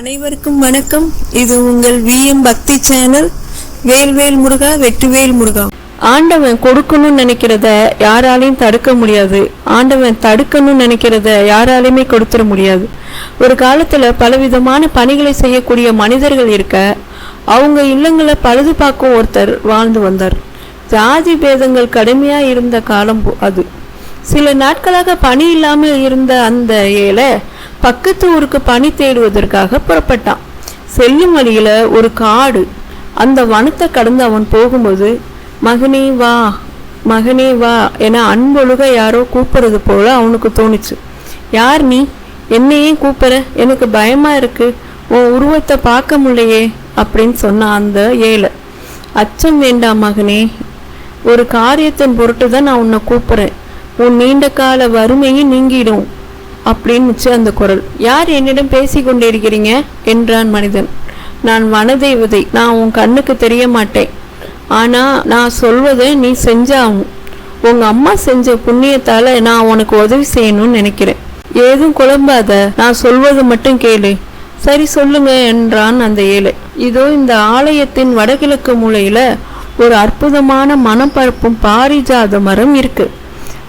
அனைவருக்கும் வணக்கம். இது உங்கள் விஎம் பக்தி சேனல் வேல்வேல் முருகா வெற்றிவேல் முருகா. ஆண்டவன் கொடுக்கணும்னு நினைக்கிறத யாராலையும் தடுக்க முடியாது. ஆண்டவன் தடுக்கணும்னு நினைக்கிறத யாராலையுமே கொடுத்துட முடியாது. ஒரு காலத்துல பலவிதமான பணிகளை செய்யக்கூடிய மனிதர்கள் இருக்க அவங்க இல்லங்களை பழுது பார்க்கும் ஒருத்தர் வாழ்ந்து வந்தார். ஜாதி பேதங்கள் கடுமையா இருந்த காலம் போ- அது. சில நாட்களாக பணி இல்லாமல் இருந்த அந்த ஏழை பக்கத்து ஊருக்கு பணி தேடுவதற்காக புறப்பட்டான். செல்லும் வழியில ஒரு காடு. அந்த வனத்தை கடந்து அவன் போகும்போது மகனே வா மகனே வா என அன்பொழுக யாரோ கூப்பிடுறது போல அவனுக்கு தோணுச்சு. யார் நீ? என்னையே கூப்பிட எனக்கு பயமா இருக்கு. உன் உருவத்தை பார்க்க முடியலையே அப்படின்னு சொன்னான் அந்த ஏழை. அச்சம் வேண்டாம் மகனே. ஒரு காரியத்தின் பொருட்டு தான் நான் உன்னை கூப்பிடுறேன். உன் நீண்ட கால வறுமையும் நீங்கிடும். அப்படின்னுச்சு அந்த குரல். யார் என்னிடம் பேசிக் கொண்டிருக்கிறீங்க என்றான் மனிதன். நான் வனதேவதை. நான் உன் கண்ணுக்கு தெரிய மாட்டேன் ஆனால் நான் சொல்வதை நீ செஞ்சாகும் உங்கள் அம்மா செஞ்ச புண்ணியத்தால் நான் உனக்கு உதவி செய்யணும்னு நினைக்கிறேன். ஏதும் குழம்பாத நான் சொல்வது மட்டும் கேளு. சரி சொல்லுங்க என்றான் அந்த ஏழை. இதோ இந்த ஆலயத்தின் வடகிழக்கு மூலையில் ஒரு அற்புதமான மனப்பரப்பும் பாரிஜாத மரம் இருக்கு.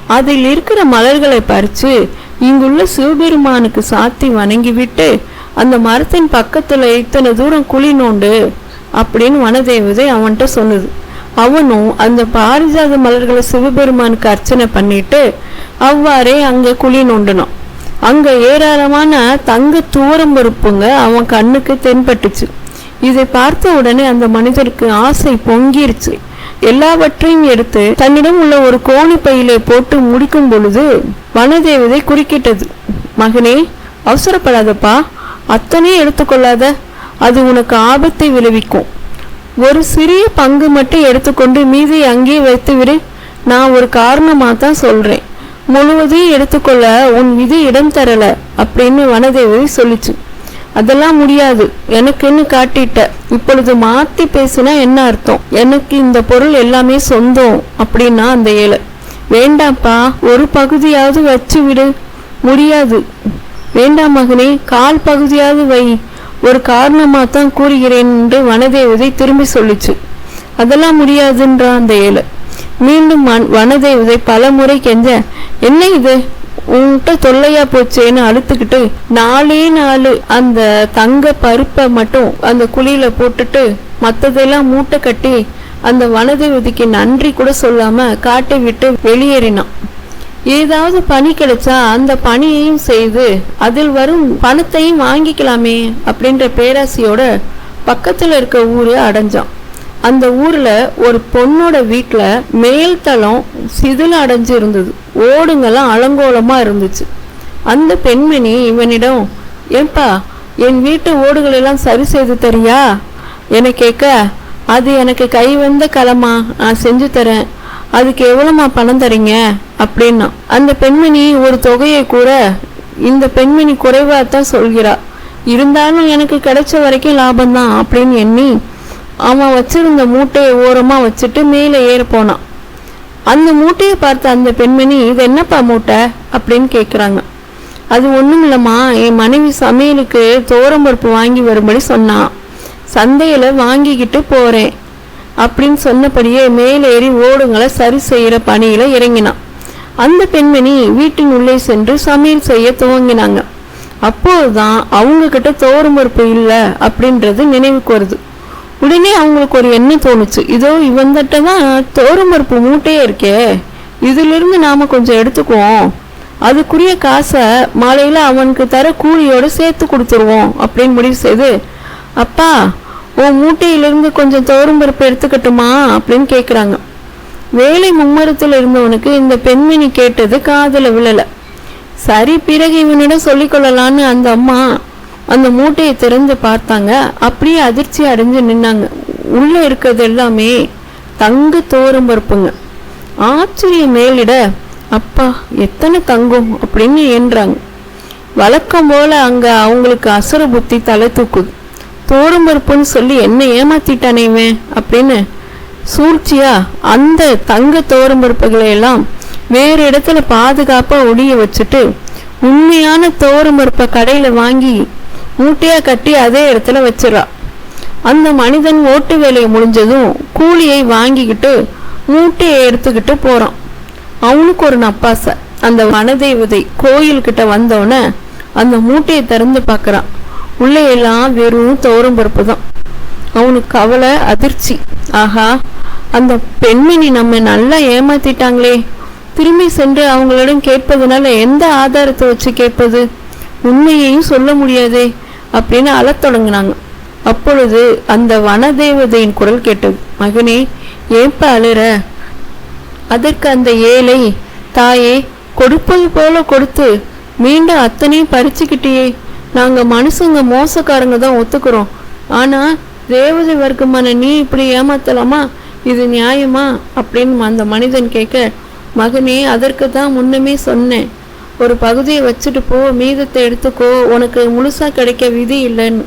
அதில் இருக்கிற மலர்களை பறித்து இங்குள்ள சிவபெருமானுக்கு சாத்தி வணங்கிவிட்டு அந்த மரத்தின் பக்கத்தில் இத்தனை தூரம் குழி நோண்டு அப்படின்னு வனதேவதை அவன்கிட்ட சொன்னது. அவனும் அந்த பாரிஜாத மலர்களை சிவபெருமானுக்கு அர்ச்சனை பண்ணிட்டு அவ்வாறே அங்கே குழி நோண்டினான். அங்கே ஏராளமான தங்க தூரம் தூரம்பருப்புங்க அவன் கண்ணுக்கு தென்பட்டுச்சு. இதை பார்த்த உடனே அந்த மனிதருக்கு ஆசை பொங்கிருச்சு. எல்லாவற்றையும் எடுத்து தன்னிடம் உள்ள ஒரு கோணி பையிலே போட்டு முடிக்கும் பொழுது வனதேவதை குறுக்கிட்டது. மகனே அவசரப்படாதப்பா. அத்தனை எடுத்துக்கொள்ளாத அது உனக்கு ஆபத்தை விளைவிக்கும். ஒரு சிறிய பங்கு மட்டும் எடுத்துக்கொண்டு மீதியை அங்கே வைத்து விடு நான் ஒரு காரணமாக தான் சொல்கிறேன் முழுவதையும் எடுத்துக்கொள்ள உன் விதி இடம் தரல அப்படின்னு வனதேவதை சொல்லிச்சு. அதெல்லாம் முடியாது. எனக்குன்னு காட்டிட்ட. இப்பொழுது மாத்தி பேசினா என்ன அர்த்தம்? எனக்கு இந்த பொருள் எல்லாமே சொந்தம் அப்படின்னா அந்த ஏழை. வேண்டாம்ப்பா ஒரு பகுதியாவது வச்சு விடு. முடியாது. வேண்டாம் மகனே கால் பகுதியாவது வை. ஒரு காரணமாக தான் கூறுகிறேன் என்று வனதேவதை திரும்பி சொல்லிச்சு. அதெல்லாம் முடியாதுன்றா அந்த ஏழை. மீண்டும் வனதேவதை பல முறை கெஞ்ச என்ன இது? உன்கிட்ட தொல்லையா போச்சேன்னு அழுத்துக்கிட்டு நாலே நாலு அந்த தங்க பருப்பை மட்டும் அந்த குழியில போட்டுட்டு மத்ததெல்லாம் மூட்டை கட்டி அந்த வனதேவதிக்கு நன்றி கூட சொல்லாம காட்டை விட்டு வெளியேறினான். ஏதாவது பணி கிடைச்சா அந்த பணியையும் செய்து அதில் வரும் பணத்தையும் வாங்கிக்கலாமே அப்படின்ற பேராசியோட பக்கத்தில் இருக்க ஊரே அடைஞ்சான். அந்த ஊர்ல ஒரு பொண்ணோட வீட்டில் மேல் தளம் சிதில் அடைஞ்சு இருந்தது ஓடுங்கெல்லாம் அலங்கோலமா இருந்துச்சு. அந்த பெண்மணி இவனிடம் ஏன்பா என் வீட்டு ஓடுகள் எல்லாம் சரி செய்து தரியா? என கேட்க அது எனக்கு கை வந்த கலமா நான் செஞ்சு தரேன். அதுக்கு எவ்வளோமா பணம் தரீங்க? அப்படின்னா அந்த பெண்மணி ஒரு தொகையை கூற இந்த பெண்மணி குறைவாக தான் சொல்கிறா. இருந்தாலும் எனக்கு கிடைச்ச வரைக்கும் லாபம்தான் அப்படின்னு எண்ணி அவன் வச்சிருந்த மூட்டையை ஓரமாக வச்சுட்டு மேலே ஏற போனான். அந்த மூட்டையை பார்த்த அந்த பெண்மணி இது என்னப்பா மூட்டை? அப்படின்னு கேட்குறாங்க அது ஒன்றும் இல்லைம்மா. என் மனைவி சமையலுக்கு தோரம்பருப்பு வாங்கி வரும்படி சொன்னான் சந்தையில் வாங்கிக்கிட்டு போகிறேன் அப்படின்னு சொன்னபடியே மேலேறி ஓடுங்களை சரி செய்கிற பணியில் இறங்கினான். அந்த பெண்மணி வீட்டின் உள்ளே சென்று சமையல் செய்ய துவங்கினாங்க. அப்போதுதான் அவங்கக்கிட்ட தோரம்பருப்பு இல்லை அப்படின்றது நினைவுக்கு வருது. உடனே அவங்களுக்கு ஒரு எண்ணம் தோணுச்சு. இதோ இவன்கிட்ட தான் தோரம்பருப்பு மூட்டையே இருக்கே. இதிலிருந்து நாம் கொஞ்சம் எடுத்துக்குவோம். அதுக்குரிய காசை மாலையில் அவனுக்கு தர கூலியோடு சேர்த்து கொடுத்துருவோம் அப்படின்னு முடிவு செய்து அப்பா உன் மூட்டையிலிருந்து கொஞ்சம் தோரம்பருப்பு எடுத்துக்கட்டுமா? அப்படின்னு கேட்குறாங்க வேலை மும்மரத்தில் இருந்தவனுக்கு இந்த பெண்மணி கேட்டது காதில் விழலை. சரி பிறகு இவனிடம் சொல்லிக்கொள்ளலான்னு அந்த அம்மா அந்த மூட்டையை திறந்து பார்த்தாங்க. அப்படியே அதிர்ச்சி அடைஞ்சு நின்னாங்க. உள்ளே இருக்கிறது எல்லாமே தங்க தோரம் பருப்புங்க. ஆச்சரியம் மேலிட அப்பா எத்தனை தங்கம்? அப்படின்னு என்றாங்க. வழக்கம் போல அங்க அவங்களுக்கு அசுர புத்தி தலை தூக்குது. தோரம் பருப்புன்னு சொல்லி என்ன ஏமாத்திட்டானே இவன்? அப்படின்னு சூழ்ச்சியா அந்த தங்க தோரம் பருப்புகளை எல்லாம் வேறு இடத்துல பாதுகாப்பாக ஒடிய வச்சுட்டு உண்மையான தோரம் பருப்பை கடையில் வாங்கி மூட்டையாக கட்டி அதே இடத்துல வச்சிடறா. அந்த மனிதன் ஓட்டு வேலையை முடிஞ்சதும் கூலியை வாங்கிக்கிட்டு மூட்டையை எடுத்துக்கிட்டு போறான். அவனுக்கு ஒரு நப்பாசை. அந்த வனதேவதை கோயில்கிட்ட வந்தோடனே அந்த மூட்டையை திறந்து பார்க்குறான். உள்ளே எல்லாம் வெறும் துவரம் பருப்பு தான் அவனுக்கு கவலை அதிர்ச்சி. ஆஹா அந்த பெண்மணி நம்ம நல்லா ஏமாத்திட்டாங்களே. திரும்பி சென்று அவங்களிடம் கேட்பதுனால எந்த ஆதாரத்தை வச்சு கேட்பது? உண்மையையும் சொல்ல முடியாதே. அப்படின்னு அழத் தொடங்கினாங்க. அப்பொழுது அந்த வனதேவதையின் குரல் கேட்டது. மகனே ஏப்ப அழுற? அதற்கு அந்த ஏழை தாயே கொடுப்பது போல கொடுத்து மீண்டும் அத்தனையும் பறிச்சுக்கிட்டியே. நாங்கள் மனுஷங்க மோசக்காரங்க தான் ஒத்துக்கிறோம். ஆனால் தேவதை வர்க்கமான நீ இப்படி ஏமாத்தலாமா? இது நியாயமா? அப்படின்னு அந்த மனிதன் கேட்க மகனே அதற்கு தான் முன்னமே சொன்னேன். ஒரு பகுதியை வச்சுட்டு போ மீதத்தை எடுத்துக்கோ உனக்கு முழுசாக கிடைக்க விதி இல்லைன்னு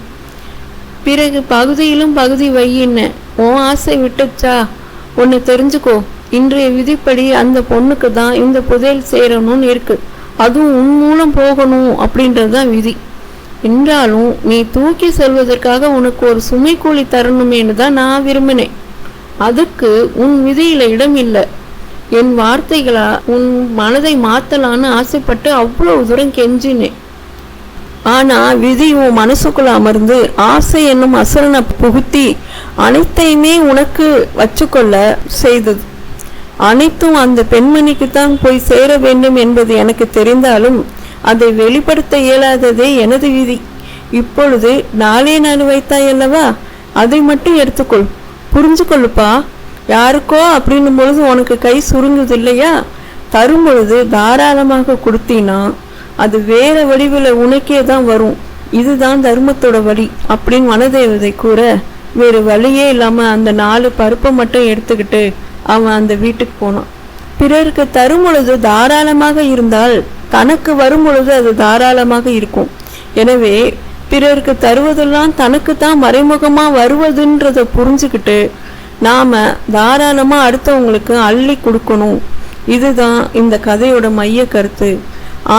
பிறகு பகுதியிலும் பகுதி வையின்ன உன் ஆசை விட்டுச்சா? ஒன்று தெரிஞ்சுக்கோ. இன்றைய விதிப்படி அந்த பொண்ணுக்கு தான் இந்த புதையல் சேரணும்னு இருக்கு. அதுவும் உன் மூலம் போகணும் அப்படின்றது தான் விதி. என்றாலும் நீ தூக்கி செல்வதற்காக உனக்கு ஒரு சுமை கூலி தரணுமேனு தான் நான் விரும்பினேன். அதுக்கு உன் விதியில இடம் இல்லை. என் வார்த்தைகளா உன் மனதை மாத்தலான்னு ஆசைப்பட்டு அவ்வளோ தூரம் கெஞ்சினேன். ஆனா விதி உன் மனசுக்குள்ள அமர்ந்து ஆசை என்னும் அசரனை புகுத்தி அனைத்தையுமே உனக்கு வச்சுக்கொள்ள செய்தது. அனைத்தும் அந்த பெண்மணிக்கு தான் போய் சேர வேண்டும் என்பது எனக்கு தெரிந்தாலும் அதை வெளிப்படுத்த இயலாததே எனது விதி. இப்பொழுது நாளே நாள் வைத்தாய் அல்லவா? அதை மட்டும் எடுத்துக்கொள். புரிஞ்சு கொள்ளுப்பா யாருக்கோ அப்படின்னும் பொழுது உனக்கு கை சுருங்குது இல்லையா? தரும் பொழுது தாராளமாக கொடுத்தீங்கன்னா அது வேற வடிவில் உனக்கே தான் வரும். இதுதான் தர்மத்தோட வழி அப்படின்னு வனதேவதை கூற வேறு வழியே இல்லாம அந்த நாலு பருப்பை மட்டும் எடுத்துக்கிட்டு அவன் அந்த வீட்டுக்கு போனான். பிறருக்கு தரும் பொழுது தாராளமாக இருந்தால் தனக்கு வரும் பொழுது அது தாராளமாக இருக்கும். எனவே பிறருக்கு தருவதெல்லாம் தனக்கு தான் மறைமுகமாக வருவதுன்றதை புரிஞ்சுக்கிட்டு நாம் தாராளமாக அடுத்தவங்களுக்கு அள்ளி கொடுக்கணும். இதுதான் இந்த கதையோட மைய கருத்து.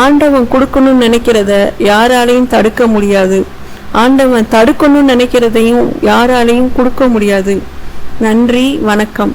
ஆண்டவன் கொடுக்கணும்னு நினைக்கிறத யாராலையும் தடுக்க முடியாது. ஆண்டவன் தடுக்கணும்னு நினைக்கிறதையும் யாராலையும் கொடுக்க முடியாது. நன்றி வணக்கம்.